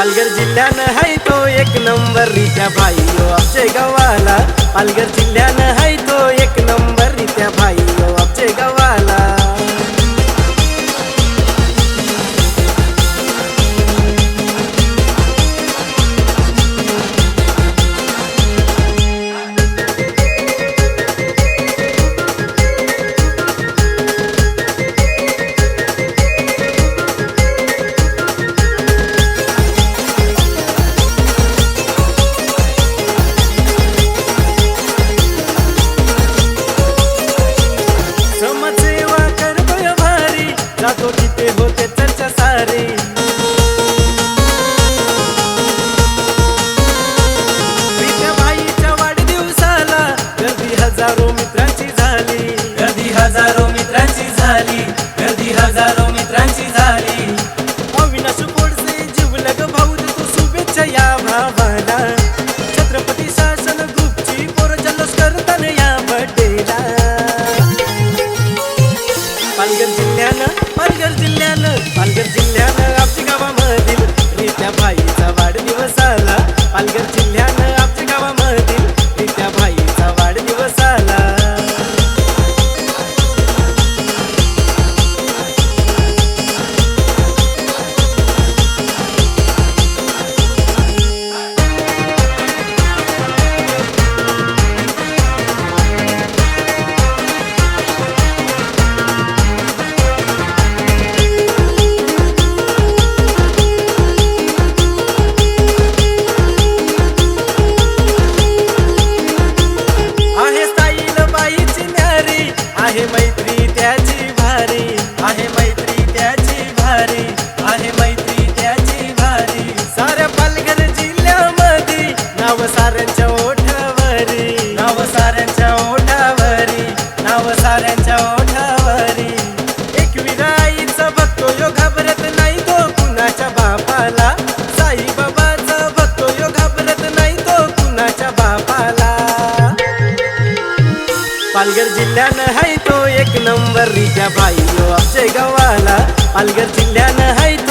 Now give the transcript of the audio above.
पालघर जिल्ह्यानं हाय तो एक नंबर रित्या भाई ओ आमचे गावाला पालघर जिल्ह्यानं होते चर्चा सारी. प्रीत्या बाईच्या वाढदिवसाला गर्दी हजारो मित्रांची झाली. गर्दी हजारो मित्रांची झाली. गर्दी हजारो मित्रांची झाली. अविनाश गोडसे जिवलग भाऊ तू शुभेच्छा या भावाला. साऱ्यांच्या ओठावरी. नाव साऱ्यांच्या ओठावरी. नाव साऱ्यांच्या ओठावरी. यो घाबरत नाही तो कुणाच्या बापाला. साईबाबाचा यो घाबरत नाही तो कुणाच्या बापाला. पालघर जिल्ह्यानं हाय तो एक नंबर रित्या भाई ओ आमच्या गावाला. पालघर जिल्ह्यात